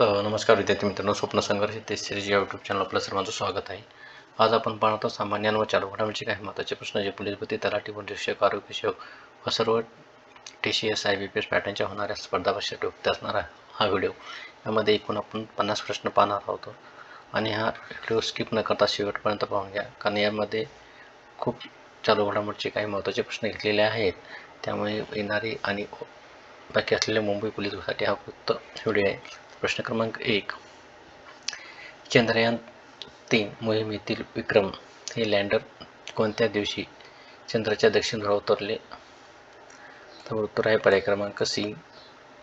तर नमस्कार विद्यार्थी मित्रांनो स्वप्न संघर्ष ते सिरीज या यूट्यूब चॅनल आपलं सर्वांचं स्वागत आहे. आज आपण पाहतो सामान्य व चालू घडामोडीचे काही महत्त्वाचे प्रश्न जे पोलीस भरती तलाठी व शिक्षक आरोग्य सेवक व सर्व T C S I B P S पॅटर्नच्या होणाऱ्या स्पर्धा परीक्षा उपयुक्त असणारा हा व्हिडिओ. यामध्ये एकूण आपण पन्नास प्रश्न पाहणार आहोत आणि हा व्हिडिओ स्किप न करता शेवटपर्यंत पाहून घ्या कारण यामध्ये खूप चालू घडामोडीचे काही महत्त्वाचे प्रश्न घेतलेले आहेत. त्यामुळे येणारे आणि बाकी असलेल्या मुंबई पोलीससाठी हा फक्त व्हिडिओ आहे. प्रश्न क्रमांक एक. चंद्रयान तीन मोहिमेतील विक्रम हे लँडर कोणत्या दिवशी चंद्राच्या दक्षिण ध्रुवावर उतरले? तर उत्तर आहे पर्याय क्रमांक सी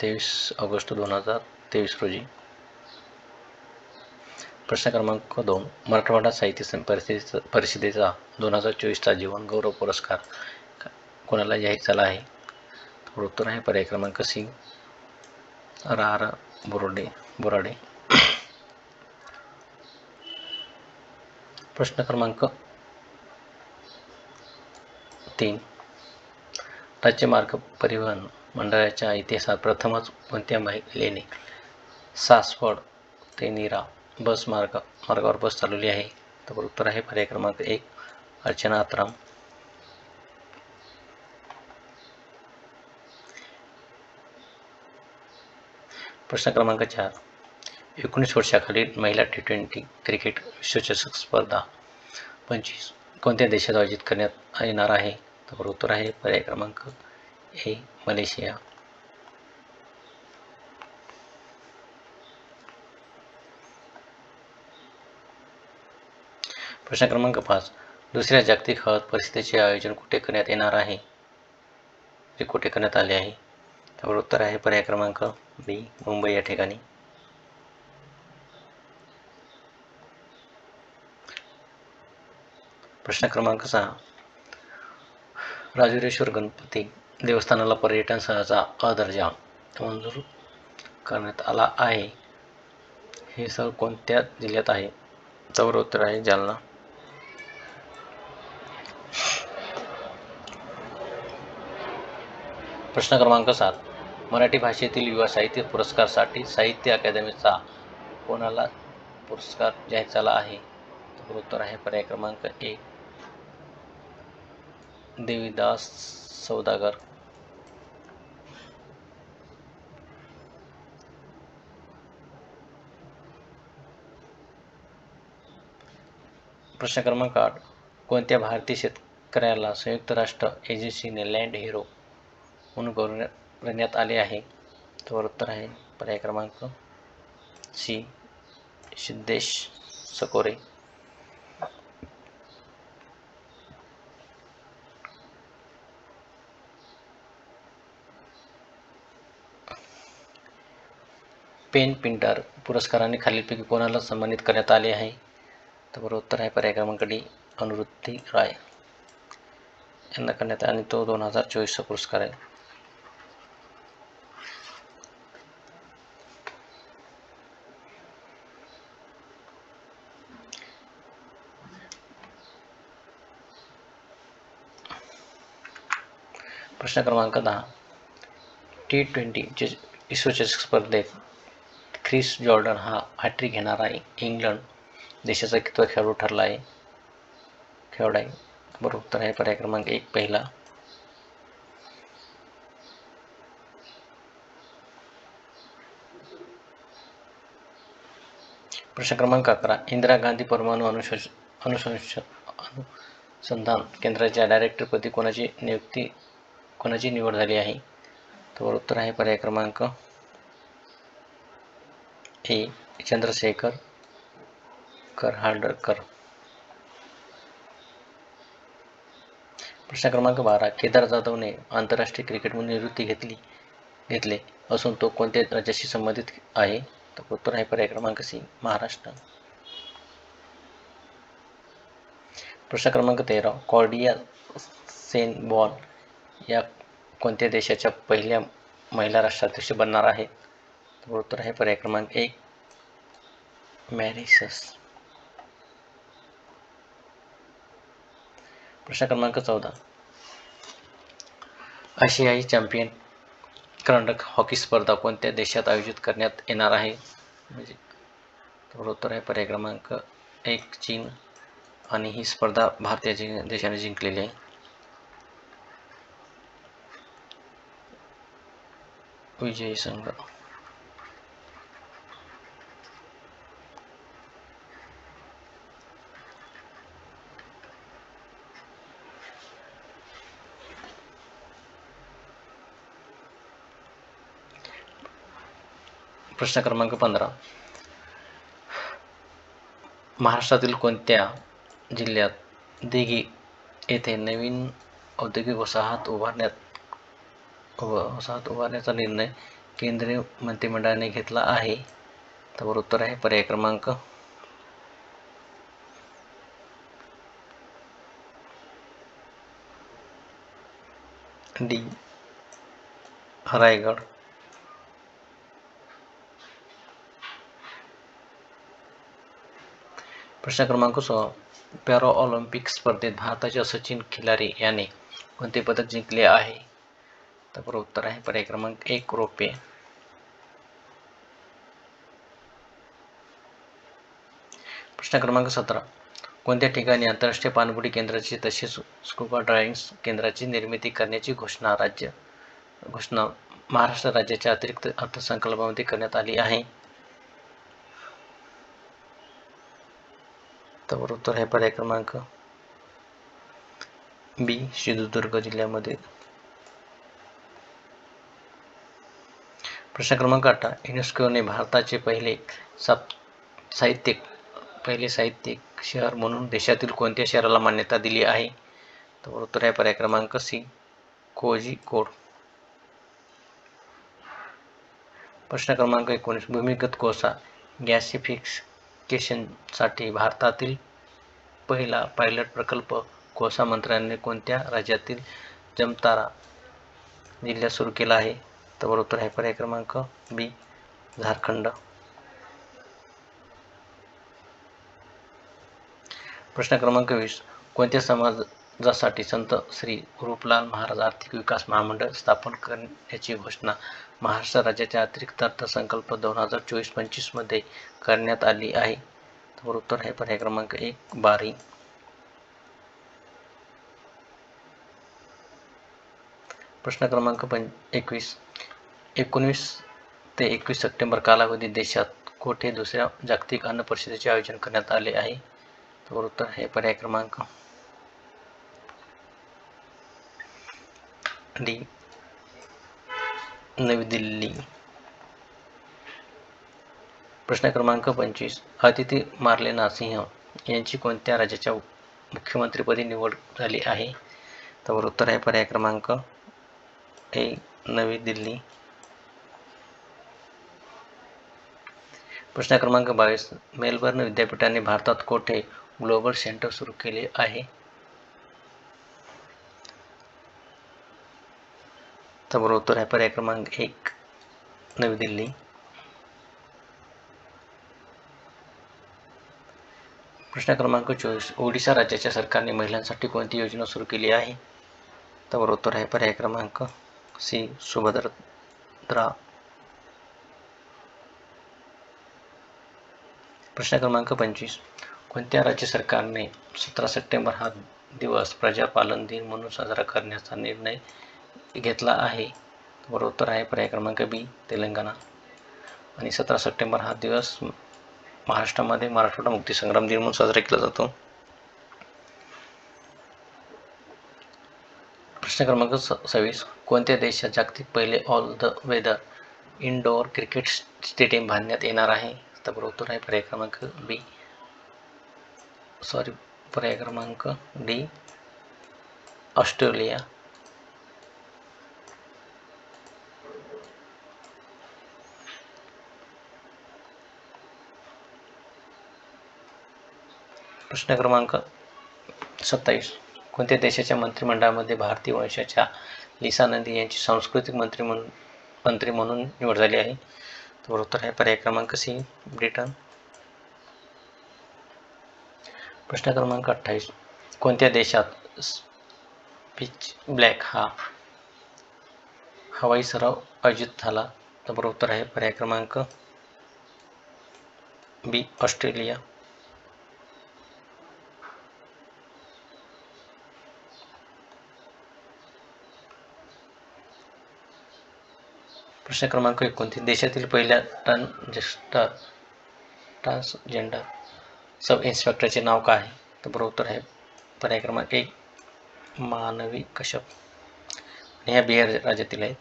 तेवीस ऑगस्ट दोन हजार तेवीस रोजी. प्रश्न क्रमांक दोन मराठवाडा साहित्य परिस्थितीचा परिषदेचा परिषदेचा दोन हजार चोवीसचा जीवन गौरव पुरस्कार कोणाला जाहीर झाला आहे? उत्तर आहे पर्याय क्रमांक सी रा र बोराडे बोराडे. प्रश्न क्रमांक तीन. राज्य मार्ग परिवहन मंडळाच्या इतिहासात प्रथमच कोणत्या महिलेने सासवड ते नीरा बस मार्ग मार्गावर बस चालवली आहे? तर उत्तर आहे पर्याय क्रमांक एक अर्चना आत्राम. प्रश्न क्रमांक चार एकोणीस वर्षाखालील महिला टी ट्वेंटी क्रिकेट विश्वचषक स्पर्धा पंचवीस कोणत्या देशात आयोजित करण्यात येणार आहे? तर उत्तर आहे पर्याय क्रमांक ए मलेशिया. प्रश्न क्रमांक पाच दुसऱ्या जागतिक हळद परिषदेचे आयोजन कुठे करण्यात येणार आहे? ते कुठे करण्यात आले आहे? त्यावर उत्तर आहे पर्याय क्रमांक बी मुंबई या ठिकाणी. प्रश्न क्रमांक सहा. राजुरेश्वर गणपती देवस्थानाला पर्यटन स्थळाचा अ दर्जा मंजूर करण्यात आला आहे. हे स्थळ कोणत्या जिल्ह्यात आहे? चौर उत्तर आहे जालना. प्रश्न क्रमांक सात. मराठी भाषेतील युवा साहित्य पुरस्कारसाठी साहित्य अकादमीचा कोणाला पुरस्कार जाहीर झाला आहे? तर उत्तर आहे पर्याय क्रमांक एक देवीदास सौदागर. प्रश्न क्रमांक आठ. कोणत्या भारतीय शेतकऱ्याला संयुक्त राष्ट्र एजन्सीने लँड हिरो म्हणून गौरव करण्यात आले आहे. तर उत्तर आहे. पर्याय क्रमांक C. Siddhesh Sakore. PEN Pinter पुरस्काराने खालीलपैकी कोणाला सन्मानित करण्यात आले आहे? तर बरोबर उत्तर आहे. पर्याय क्रमांक डी. अनुवृत्ती राय. यांना करण्यात आणि तो दोन हजार चोवीसचा पुरस्कार आहे. प्रश्न क्रमांक दहा. टी ट्वेंटी विश्वचषक स्पर्धेत ख्रिस जॉर्डन हा हॅट्रिक घेणारा इंग्लंड देशाचा कितवा खेळाडू ठरला आहे. खेळाडू आहे. बरोबर उत्तर आहे पर्याय क्रमांक एक पहिला. प्रश्न क्रमांक अकरा इंदिरा गांधी परमाणु अनुशोष अनुसंश अनुसंधान केंद्राच्या डायरेक्टरपदी कोणाची नियुक्ती कोणाची निवड झाली आहे? तर उत्तर आहे पर्याय क्रमांक ए चंद्रशेखर करहाडकर. प्रश्न क्रमांक बारा केदार जाधवने आंतरराष्ट्रीय क्रिकेटमधून निवृत्ती घेतली घेतले असून तो कोणत्या राज्याशी संबंधित आहे? तर उत्तर आहे पर्याय क्रमांक सी महाराष्ट्र. प्रश्न क्रमांक तेरा कॉर्डिया सेन बॉल या कोणत्या देशाच्या पहिल्या महिला राष्ट्राध्यक्ष बनणार आहेत उत्तर आहे पर्याय क्रमांक एक. मॅरिसस प्रश्न क्रमांक चौदा. आशियाई चॅम्पियन करंडक हॉकी स्पर्धा कोणत्या देशात आयोजित करण्यात येणार आहे? म्हणजे उत्तर आहे पर्याय क्रमांक एक चीन. आणि ही स्पर्धा भारतीय देशाने जिंकलेली आहे. विजयी संघ प्रश्न क्रमांक पंधरा. महाराष्ट्रातील कोणत्या जिल्ह्यात दिघी येथे नवीन औद्योगिक वसाहत उभारण्यात वसाहत उभारण्याचा निर्णय केंद्रीय मंत्रिमंडळाने घेतला आहे. त्यावर उत्तर आहे. पर्याय क्रमांक डी. रायगड. प्रश्न क्रमांक सोळा. पॅरा ऑलिम्पिक स्पर्धेत भारताच्या सचिन खिलारी याने कोणते पदक जिंकले आहे? तर बरोबर उत्तर आहे. पर्याय क्रमांक एक रोपे. प्रश्न क्रमांक सतरा. कोणत्या ठिकाणी आंतरराष्ट्रीय पाणबुडी केंद्राची तसेच स्कुबा ड्रायव्हिंग केंद्राची निर्मिती करण्याची घोषणा राज्य घोषणा महाराष्ट्र राज्याच्या अतिरिक्त अर्थसंकल्पामध्ये करण्यात आली आहे? तर उत्तर आहे. पर्याय क्रमांक बी सिंधुदुर्ग जिल्ह्यामध्ये प्रश्न क्रमांक अठरा युनेस्कोने भारताचे पहिले साप साहित्यिक पहिले साहित्यिक शहर म्हणून देशातील कोणत्या शहराला मान्यता दिली आहे? तर उत्तर आहे पर्याय क्रमांक सी कोझिकोड. प्रश्न क्रमांक एकोणीस. भूमिगत कोळसा गॅसिफिक्सकेशनसाठी भारतातील पहिला पायलट प्रकल्प कोळसा मंत्र्यांनी कोणत्या राज्यातील जमतारा जिल्ह्यात सुरू केला आहे? तर बरोबर उत्तर आहे पर्याय क्रमांक बी झारखंड. प्रश्न क्रमांक वीस. कोणत्या समाजासाठी संत श्री रूपलाल महाराज आर्थिक विकास महामंडळ स्थापन करण्याची घोषणा महाराष्ट्र राज्याच्या अतिरिक्त अर्थसंकल्प दोन हजार चोवीस पंचवीसमध्ये करण्यात आली आहे? तर उत्तर आहे पर्याय क्रमांक एक बारी. प्रश्न क्रमांक पं एकवीस. एकोणवीस ते एकवीस सप्टेंबर कालावधीत देशात कोठे दुसऱ्या जागतिक अन्न परिषदेचे आयोजन करण्यात आले आहे? तर उत्तर आहे पर्याय क्रमांक डी. नवी दिल्ली. प्रश्न क्रमांक पंचवीस. अतिथी मार्लेना सिंह यांची कोणत्या राज्याच्या मुख्यमंत्रीपदी निवड झाली आहे? तर उत्तर आहे पर्याय क्रमांक ए. नवी दिल्ली. प्रश्न क्रमांक बावीस. मेलबर्न विद्यापीठाने भारतात कोठे ग्लोबल सेंटर सुरू केले आहे? तर बरोबर उत्तर आहे पर्याय क्रमांक एक नवी दिल्ली. प्रश्न क्रमांक चोवीस. ओडिशा राज्याच्या सरकारने महिलांसाठी कोणती योजना सुरू केली आहे? तर बरोबर उत्तर आहे पर्याय क्रमांक सी सुभद्रा प्रश्न क्रमांक पंचवीस. कोणत्या राज्य सरकारने सतरा सप्टेंबर हा दिवस प्रजापालन दिन म्हणून साजरा करण्याचा निर्णय घेतला आहे? बरोबर उत्तर आहे पर्याय क्रमांक बी तेलंगणा. आणि सतरा सप्टेंबर हा दिवस महाराष्ट्रामध्ये मराठवाडा मुक्तीसंग्राम दिन म्हणून साजरा केला जातो. प्रश्न क्रमांक स सव्वीस. कोणत्या देशात जागतिक पहिले all the weather indoor cricket stadium बांधण्यात येणार आहे? तर बरोबर आहे पर्याय क्रमांक बी. सॉरी पर्याय क्रमांक डी. ऑस्ट्रेलिया. प्रश्न क्रमांक सत्तावीस. कोणत्या देशाच्या मंत्रिमंडळामध्ये भारतीय वंशाच्या लिसा नंदी यांची सांस्कृतिक मंत्री म्हणून मंत्री म्हणून निवड झाली आहे? तर उत्तर आहे. पर्याय क्रमांक सी ब्रिटन प्रश्न क्रमांक अठ्ठावीस. कोणत्या देशात पिच ब्लॅक हा हवाई सराव आयोजित झाला? तर बरोबर उत्तर आहे. पर्याय क्रमांक बी ऑस्ट्रेलिया. प्रश्न क्रमांक एकोणतीस. देशातील पहिल्या ट्रान्सजेस्टर ट्रान्सजेंडर सब इन्स्पेक्टरचे नाव काय आहे? तर बरोबर उत्तर आहे पर्याय क्रमांक एक मानवी कश्यप. ह्या बिहार राज्यातील आहेत.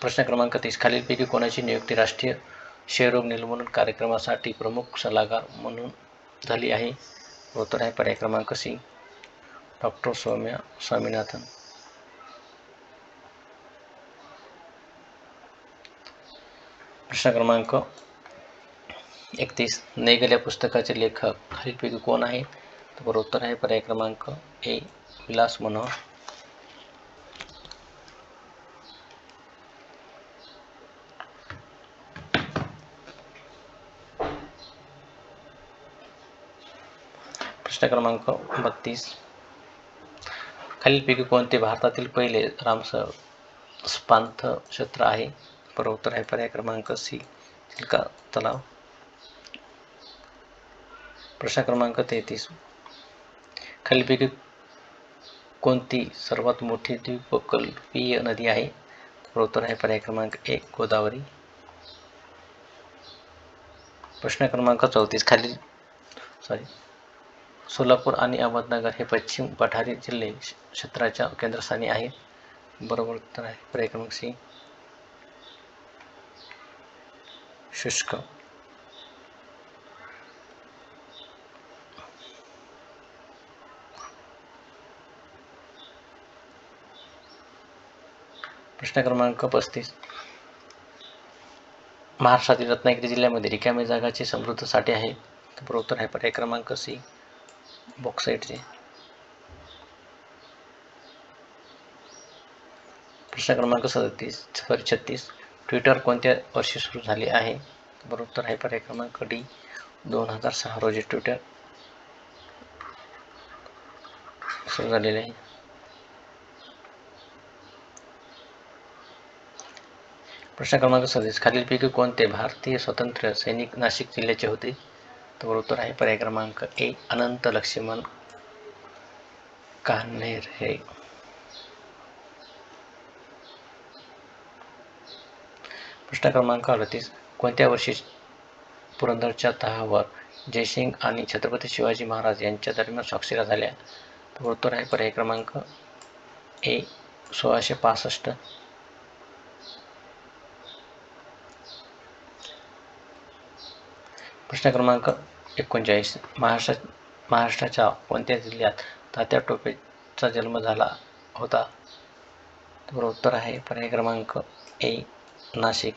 प्रश्न क्रमांक तीस. खालीलपैकी कोणाची नियुक्ती राष्ट्रीय क्षयरोग निर्मूलन कार्यक्रमासाठी प्रमुख सल्लागार म्हणून झाली आहे? उत्तर आहे पर्याय क्रमांक सी. डॉक्टर सौम्या स्वामीनाथन. प्रश्न क्रमांक? एकतीस. नेगल या पुस्तकाचे लेखक. खालीलपैकी कोण आहे? तर बरोबर उत्तर आहे पर्याय क्रमांक ए. विलास मनोहर. प्रश्न क्रमांक बत्तीस. खालीलपैकी कोणते भारतातील पहिले रामसर स्पांथ क्षेत्र आहे? बरोबर उत्तर आहे पर्याय क्रमांक सी. चिल्का तलाव. प्रश्न क्रमांक तेहतीस. खालीलपैकी कोणती सर्वात मोठी द्वीपकल्पीय नदी आहे? बरोबर उत्तर आहे पर्याय क्रमांक एक गोदावरी. प्रश्न क्रमांक चौतीस. खालील सॉरी सोलापूर आणि अहमदनगर हे पश्चिम पठारी जिल्हे क्षेत्राच्या केंद्रस्थानी आहेत. बरोबर उत्तर आहे. पर्याय क्रमांक सी. शुष्क। प्रश्न क्रमांक पस्तीस. महाराष्ट्रातील रत्नागिरी जिल्ह्यामध्ये रिकाम्या जागाचे समृद्ध साठे आहे. बरोबर उत्तर आहे पर्याय क्रमांक सी. बॉक्साईटचे प्रश्न क्रमांक सदतीस सॉरी छत्तीस. ट्विटर कोणत्या वर्षी सुरू झाले आहे? बरोबर उत्तर आहे पर्याय क्रमांक डी दोन हजार सहा रोजी ट्विटर सुरू झालेले आहे. प्रश्न क्रमांक सदस्य खालीलपैकी कोणते भारतीय स्वतंत्र सैनिक नाशिक जिल्ह्याचे होते? तर उत्तर आहे पर्याय क्रमांक ए अनंत लक्ष्मण कान्हेर हे. प्रश्न क्रमांक अडतीस. कोणत्या वर्षी पुरंदरच्या तहावर जयसिंग आणि छत्रपती शिवाजी महाराज यांच्या दरम्यान स्वाक्षऱ्या झाल्या? तर उत्तर आहे पर्याय क्रमांक ए सोळाशे पासष्ट. प्रश्न क्रमांक एकोणचाळीस. महाराष्ट्र महाराष्ट्राच्या कोणत्या जिल्ह्यात तात्या टोपेचा जन्म झाला होता? तर उत्तर आहे पर्याय क्रमांक ए नाशिक.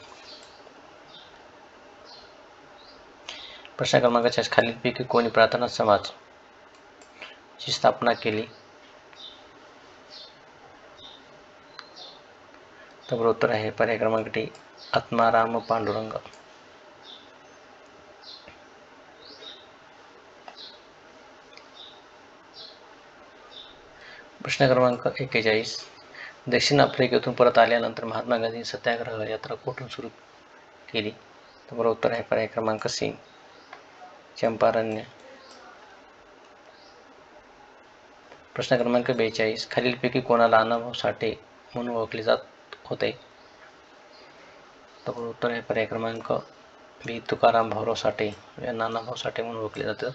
प्रश्न क्रमांकाच्या खालीलपैकी कोणी प्रार्थना समाज ची स्थापना केली? तर उत्तर आहे पर्याय क्रमांक डी आत्माराम पांडुरंग. प्रश्न क्रमांक एक्केचाळीस दक्षिण आफ्रिकेतून परत आल्यानंतर महात्मा गांधी सत्याग्रह यात्रा कुठून सुरू केली? तर बरोबर उत्तर आहे पर्याय क्रमांक सी. चंपारण्य. प्रश्न क्रमांक बेचाळीस. खालीलपैकी कोणाला अण्णाभाऊ साठे म्हणून ओळखले जात होते? तर उत्तर आहे पर्याय क्रमांक बी. तुकाराम भाऊराव साठे. यांना अण्णाभाऊ साठे म्हणून ओळखले जातात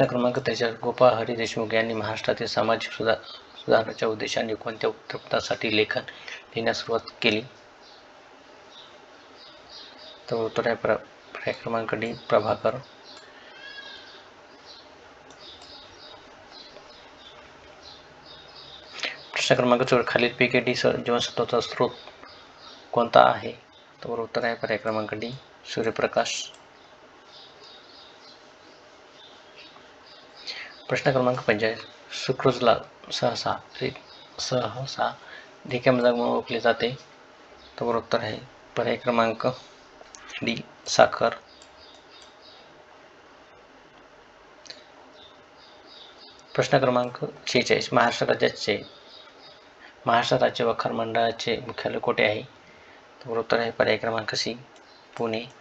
प्रश्न क्रमांक त्याच्यात गोपाळ हरी देशमुख यांनी महाराष्ट्रातील सामाजिक सुधा सुधारणाच्या उद्देशाने कोणत्या वृत्तपत्रासाठी लेखन लिहिण्यास सुरुवात केली? तर उत्तर आहे प्र पर्याय क्रमांक डी प्रभाकर. प्रश्न क्रमांक चौदा खालील पीके डी जीवनसत्वाचा स्रोत कोणता आहे? तर उत्तर आहे पर्याय क्रमांक डी सूर्यप्रकाश. प्रश्न क्रमांक पंचेचाळीस. सुक्रोजला सहसा सहसा धिक्या रिकाम्या म्हणून ओळखले जाते. तर बरोबर उत्तर आहे. पर्याय क्रमांक डी साखर. प्रश्न क्रमांक शेहेचाळीस महाराष्ट्र राज्याचे महाराष्ट्र राज्य वखार मंडळाचे मुख्यालय कोठे आहे? तर उत्तर आहे. पर्याय क्रमांक सी पुणे.